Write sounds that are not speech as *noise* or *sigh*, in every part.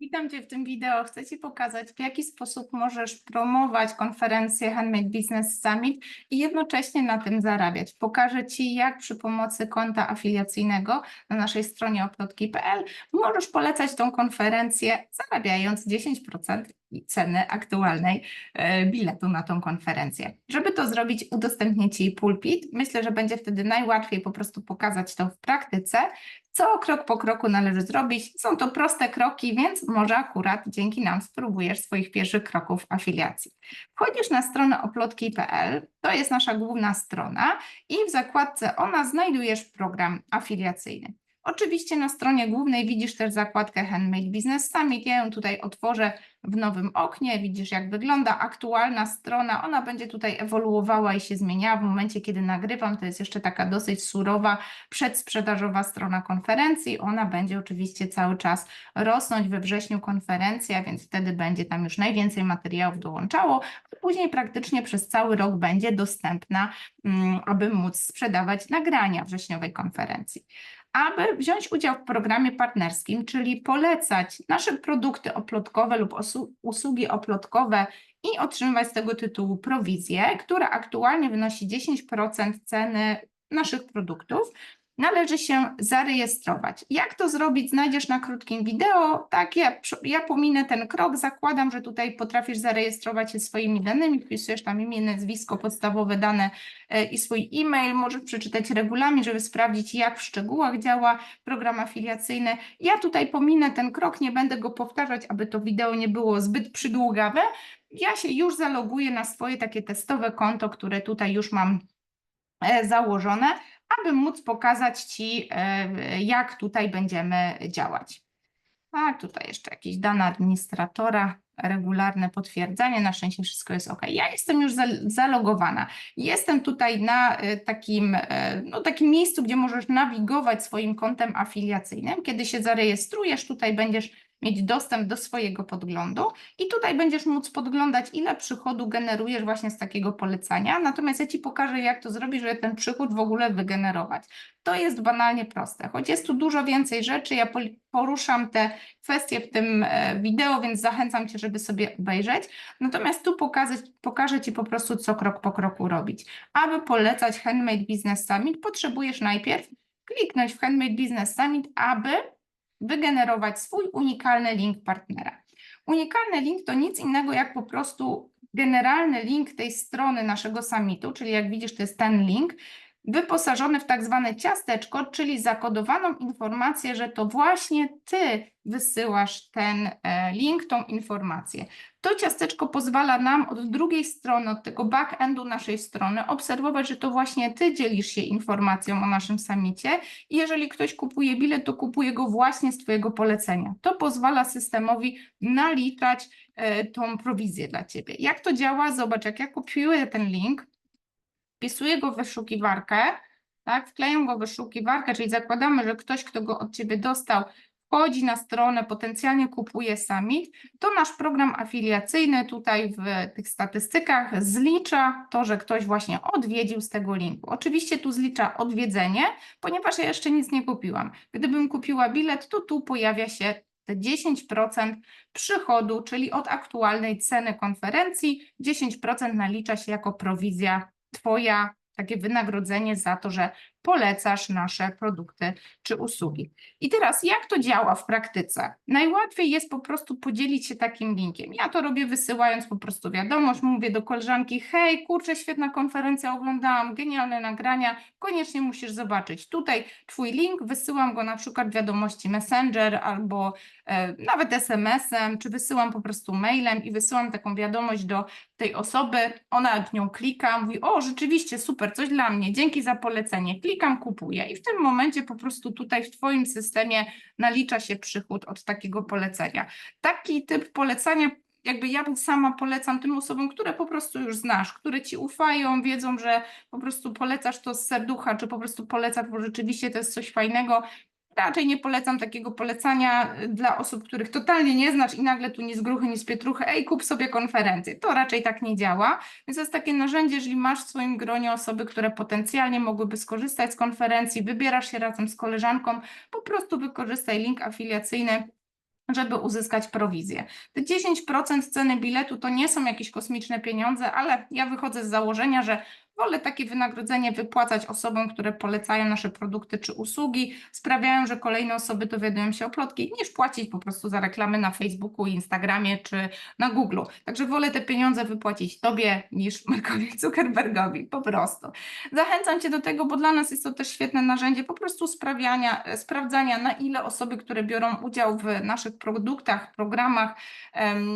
Witam Cię w tym wideo. Chcę Ci pokazać, w jaki sposób możesz promować konferencję Handmade Business Summit i jednocześnie na tym zarabiać. Pokażę Ci, jak przy pomocy konta afiliacyjnego na naszej stronie oplotki.pl możesz polecać tą konferencję, zarabiając 10% ceny aktualnej e, biletu na tą konferencję. Żeby to zrobić, udostępnię Ci pulpit. Myślę, że będzie wtedy najłatwiej po prostu pokazać to w praktyce, co krok po kroku należy zrobić. Są to proste kroki, więc może akurat dzięki nam spróbujesz swoich pierwszych kroków afiliacji. Wchodzisz na stronę oplotki.pl, to jest nasza główna strona i w zakładce ona znajdujesz program afiliacyjny. Oczywiście na stronie głównej widzisz też zakładkę Handmade Business Summit. Ja ją tutaj otworzę w nowym oknie. Widzisz, jak wygląda aktualna strona. Ona będzie tutaj ewoluowała i się zmieniała w momencie, kiedy nagrywam. To jest jeszcze taka dosyć surowa, przedsprzedażowa strona konferencji. Ona będzie oczywiście cały czas rosnąć we wrześniu konferencja, więc wtedy będzie tam już najwięcej materiałów dołączało. Później praktycznie przez cały rok będzie dostępna, mm, aby móc sprzedawać nagrania wrześniowej konferencji aby wziąć udział w programie partnerskim, czyli polecać nasze produkty oplotkowe lub usługi oplotkowe i otrzymywać z tego tytułu prowizję, która aktualnie wynosi 10% ceny naszych produktów, należy się zarejestrować. Jak to zrobić, znajdziesz na krótkim wideo. Tak, ja, ja pominę ten krok, zakładam, że tutaj potrafisz zarejestrować się swoimi danymi, wpisujesz tam imię, nazwisko, podstawowe dane e, i swój e-mail, możesz przeczytać regulamin, żeby sprawdzić, jak w szczegółach działa program afiliacyjny. Ja tutaj pominę ten krok, nie będę go powtarzać, aby to wideo nie było zbyt przydługawe. Ja się już zaloguję na swoje takie testowe konto, które tutaj już mam e, założone aby móc pokazać Ci, e, jak tutaj będziemy działać. Tak, tutaj jeszcze jakieś dane administratora, regularne potwierdzanie, na szczęście wszystko jest ok. Ja jestem już zalogowana. Jestem tutaj na e, takim, e, no, takim miejscu, gdzie możesz nawigować swoim kontem afiliacyjnym. Kiedy się zarejestrujesz, tutaj będziesz mieć dostęp do swojego podglądu i tutaj będziesz móc podglądać, ile przychodu generujesz właśnie z takiego polecania. Natomiast ja Ci pokażę, jak to zrobić, żeby ten przychód w ogóle wygenerować. To jest banalnie proste, choć jest tu dużo więcej rzeczy. Ja poruszam te kwestie w tym e, wideo, więc zachęcam Cię, żeby sobie obejrzeć. Natomiast tu pokażę, pokażę Ci po prostu, co krok po kroku robić. Aby polecać Handmade Business Summit, potrzebujesz najpierw kliknąć w Handmade Business Summit, aby wygenerować swój unikalny link partnera. Unikalny link to nic innego jak po prostu generalny link tej strony naszego summitu, czyli jak widzisz, to jest ten link, wyposażony w tak zwane ciasteczko, czyli zakodowaną informację, że to właśnie Ty wysyłasz ten e, link, tą informację. To ciasteczko pozwala nam od drugiej strony, od tego backendu naszej strony obserwować, że to właśnie Ty dzielisz się informacją o naszym samicie i jeżeli ktoś kupuje bilet, to kupuje go właśnie z Twojego polecenia. To pozwala systemowi naliczać e, tą prowizję dla Ciebie. Jak to działa? Zobacz, jak ja kopiuję ten link, wpisuję go w wyszukiwarkę, tak, wklejam go w wyszukiwarkę, czyli zakładamy, że ktoś, kto go od Ciebie dostał, wchodzi na stronę, potencjalnie kupuje summit, to nasz program afiliacyjny tutaj w tych statystykach zlicza to, że ktoś właśnie odwiedził z tego linku. Oczywiście tu zlicza odwiedzenie, ponieważ ja jeszcze nic nie kupiłam. Gdybym kupiła bilet, to tu pojawia się te 10% przychodu, czyli od aktualnej ceny konferencji 10% nalicza się jako prowizja Twoja takie wynagrodzenie za to, że polecasz nasze produkty czy usługi. I teraz, jak to działa w praktyce? Najłatwiej jest po prostu podzielić się takim linkiem. Ja to robię wysyłając po prostu wiadomość, mówię do koleżanki, hej, kurczę, świetna konferencja, oglądałam, genialne nagrania, koniecznie musisz zobaczyć. Tutaj Twój link, wysyłam go na przykład wiadomości Messenger albo e, nawet SMS-em, czy wysyłam po prostu mailem i wysyłam taką wiadomość do tej osoby, ona w nią klika, mówi, o, rzeczywiście, super, coś dla mnie, dzięki za polecenie klikam, kupuję i w tym momencie po prostu tutaj w Twoim systemie nalicza się przychód od takiego polecenia. Taki typ polecenia jakby ja sama polecam tym osobom, które po prostu już znasz, które ci ufają, wiedzą, że po prostu polecasz to z serducha, czy po prostu polecasz, bo rzeczywiście to jest coś fajnego Raczej nie polecam takiego polecania y, dla osób, których totalnie nie znasz i nagle tu nie z gruchy, nie z pietruchy, ej, kup sobie konferencję. To raczej tak nie działa. Więc to jest takie narzędzie, jeżeli masz w swoim gronie osoby, które potencjalnie mogłyby skorzystać z konferencji, wybierasz się razem z koleżanką, po prostu wykorzystaj link afiliacyjny żeby uzyskać prowizję. Te 10% ceny biletu to nie są jakieś kosmiczne pieniądze, ale ja wychodzę z założenia, że wolę takie wynagrodzenie wypłacać osobom, które polecają nasze produkty czy usługi, sprawiają, że kolejne osoby dowiadują się o plotki, niż płacić po prostu za reklamy na Facebooku, Instagramie czy na Google. Także wolę te pieniądze wypłacić Tobie niż Markowi Zuckerbergowi, po prostu. Zachęcam Cię do tego, bo dla nas jest to też świetne narzędzie po prostu sprawiania, sprawdzania, na ile osoby, które biorą udział w naszych produktach, programach,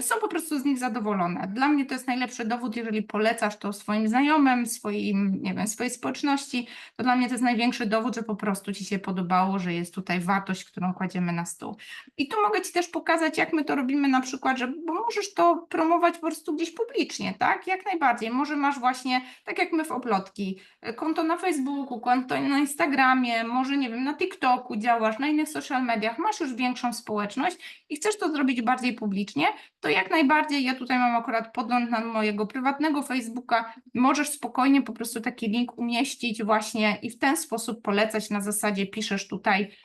są po prostu z nich zadowolone. Dla mnie to jest najlepszy dowód, jeżeli polecasz to swoim znajomym, swoim, nie wiem, swojej społeczności, to dla mnie to jest największy dowód, że po prostu Ci się podobało, że jest tutaj wartość, którą kładziemy na stół. I tu mogę Ci też pokazać, jak my to robimy na przykład, że bo możesz to promować po prostu gdzieś publicznie, tak? Jak najbardziej. Może masz właśnie, tak jak my w Oplotki, e, konto na Facebooku, konto na Instagramie, może nie wiem, na TikToku działasz, na innych social mediach, masz już większą społeczność i chcesz to zrobić bardziej publicznie, to jak najbardziej, ja tutaj mam akurat podgląd na mojego prywatnego Facebooka, możesz spokojnie po prostu taki link umieścić właśnie i w ten sposób polecać na zasadzie piszesz tutaj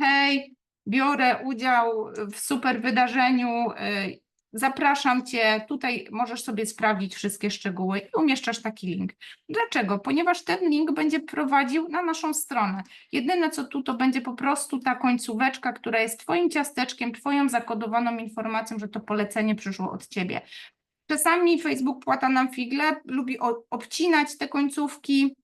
hej, biorę udział w super wydarzeniu, y, zapraszam Cię, tutaj możesz sobie sprawdzić wszystkie szczegóły i umieszczasz taki link. Dlaczego? Ponieważ ten link będzie prowadził na naszą stronę. Jedyne co tu to będzie po prostu ta końcóweczka, która jest Twoim ciasteczkiem, Twoją zakodowaną informacją, że to polecenie przyszło od Ciebie. Czasami Facebook płata nam figle, lubi obcinać te końcówki,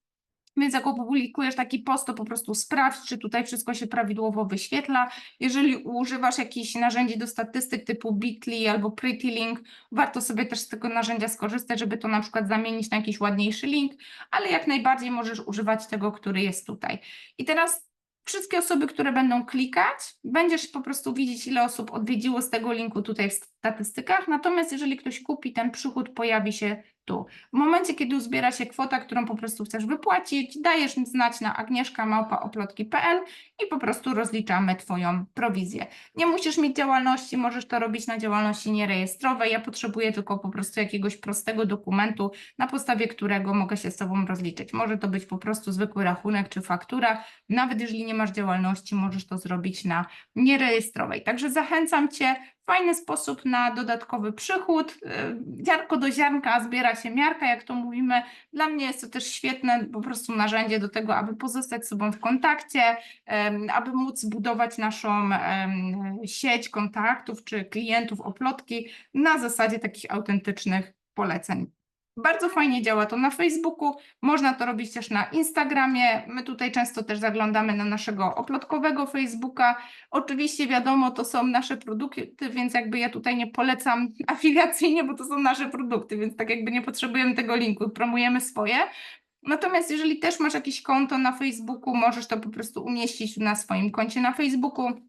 więc jak opublikujesz taki post, to po prostu sprawdź, czy tutaj wszystko się prawidłowo wyświetla. Jeżeli używasz jakichś narzędzi do statystyk typu Bitly albo Pretty Link, warto sobie też z tego narzędzia skorzystać, żeby to na przykład zamienić na jakiś ładniejszy link, ale jak najbardziej możesz używać tego, który jest tutaj. I teraz wszystkie osoby, które będą klikać, będziesz po prostu widzieć, ile osób odwiedziło z tego linku tutaj statystykach. Natomiast jeżeli ktoś kupi, ten przychód pojawi się tu. W momencie, kiedy uzbiera się kwota, którą po prostu chcesz wypłacić, dajesz znać na agnieszka.małpaoplotki.pl i po prostu rozliczamy Twoją prowizję. Nie musisz mieć działalności, możesz to robić na działalności nierejestrowej. Ja potrzebuję tylko po prostu jakiegoś prostego dokumentu, na podstawie którego mogę się z Tobą rozliczyć. Może to być po prostu zwykły rachunek czy faktura. Nawet jeżeli nie masz działalności, możesz to zrobić na nierejestrowej. Także zachęcam Cię, fajny sposób na dodatkowy przychód. y, Ziarnko do ziarnka zbiera się miarka, jak to mówimy. Dla mnie jest to też świetne po prostu narzędzie do tego, aby pozostać z sobą w kontakcie, aby móc budować naszą sieć kontaktów czy klientów oplotki na zasadzie takich autentycznych poleceń. Bardzo fajnie działa to na Facebooku, można to robić też na Instagramie. My tutaj często też zaglądamy na naszego oplotkowego Facebooka. Oczywiście wiadomo, to są nasze produkty, więc jakby ja tutaj nie polecam *laughs* afiliacyjnie, bo to są nasze produkty, więc tak jakby nie potrzebujemy tego linku, promujemy swoje. Natomiast jeżeli też masz jakieś konto na Facebooku, możesz to po prostu umieścić na swoim koncie na Facebooku.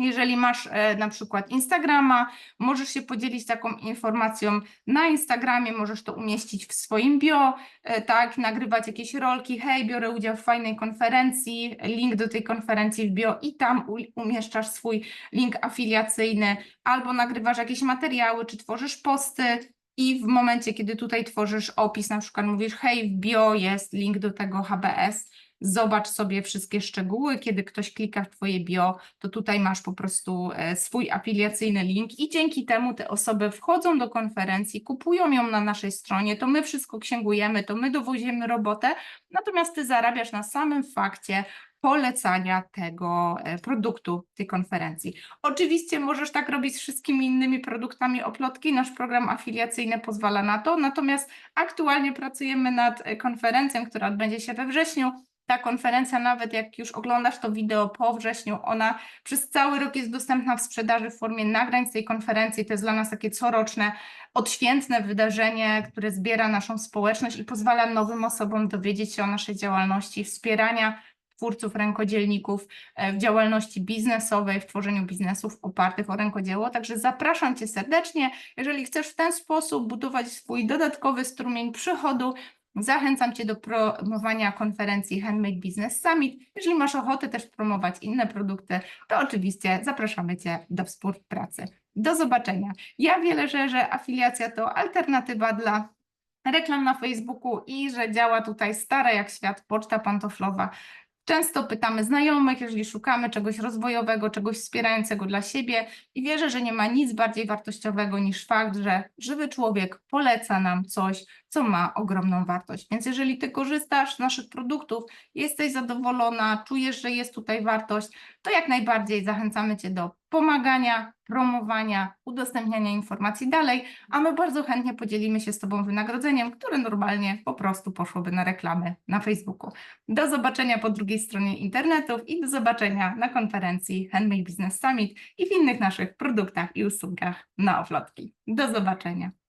Jeżeli masz e, na przykład Instagrama, możesz się podzielić taką informacją na Instagramie, możesz to umieścić w swoim bio, e, tak, nagrywać jakieś rolki, hej, biorę udział w fajnej konferencji, link do tej konferencji w bio i tam umieszczasz swój link afiliacyjny, albo nagrywasz jakieś materiały, czy tworzysz posty i w momencie, kiedy tutaj tworzysz opis, na przykład mówisz, hej, w bio jest link do tego HBS, zobacz sobie wszystkie szczegóły, kiedy ktoś klika w Twoje bio, to tutaj masz po prostu e, swój afiliacyjny link i dzięki temu te osoby wchodzą do konferencji, kupują ją na naszej stronie, to my wszystko księgujemy, to my dowozimy robotę, natomiast Ty zarabiasz na samym fakcie polecania tego e, produktu tej konferencji. Oczywiście możesz tak robić z wszystkimi innymi produktami oplotki, nasz program afiliacyjny pozwala na to, natomiast aktualnie pracujemy nad e, konferencją, która odbędzie się we wrześniu, ta konferencja, nawet jak już oglądasz to wideo po wrześniu, ona przez cały rok jest dostępna w sprzedaży w formie nagrań z tej konferencji. To jest dla nas takie coroczne, odświętne wydarzenie, które zbiera naszą społeczność i pozwala nowym osobom dowiedzieć się o naszej działalności, wspierania twórców, rękodzielników e, w działalności biznesowej, w tworzeniu biznesów opartych o rękodzieło. Także zapraszam Cię serdecznie. Jeżeli chcesz w ten sposób budować swój dodatkowy strumień przychodu, Zachęcam Cię do promowania konferencji Handmade Business Summit. Jeżeli masz ochotę też promować inne produkty, to oczywiście zapraszamy Cię do współpracy. Do zobaczenia. Ja wierzę, że afiliacja to alternatywa dla reklam na Facebooku i że działa tutaj stara jak świat poczta pantoflowa. Często pytamy znajomych, jeżeli szukamy czegoś rozwojowego, czegoś wspierającego dla siebie i wierzę, że nie ma nic bardziej wartościowego niż fakt, że żywy człowiek poleca nam coś, co ma ogromną wartość. Więc jeżeli ty korzystasz z naszych produktów, jesteś zadowolona, czujesz, że jest tutaj wartość, to jak najbardziej zachęcamy cię do pomagania, promowania, udostępniania informacji dalej, a my bardzo chętnie podzielimy się z tobą wynagrodzeniem, które normalnie po prostu poszłoby na reklamy na Facebooku. Do zobaczenia po drugiej stronie internetów i do zobaczenia na konferencji Handmade Business Summit i w innych naszych produktach i usługach na Oflotki. Do zobaczenia.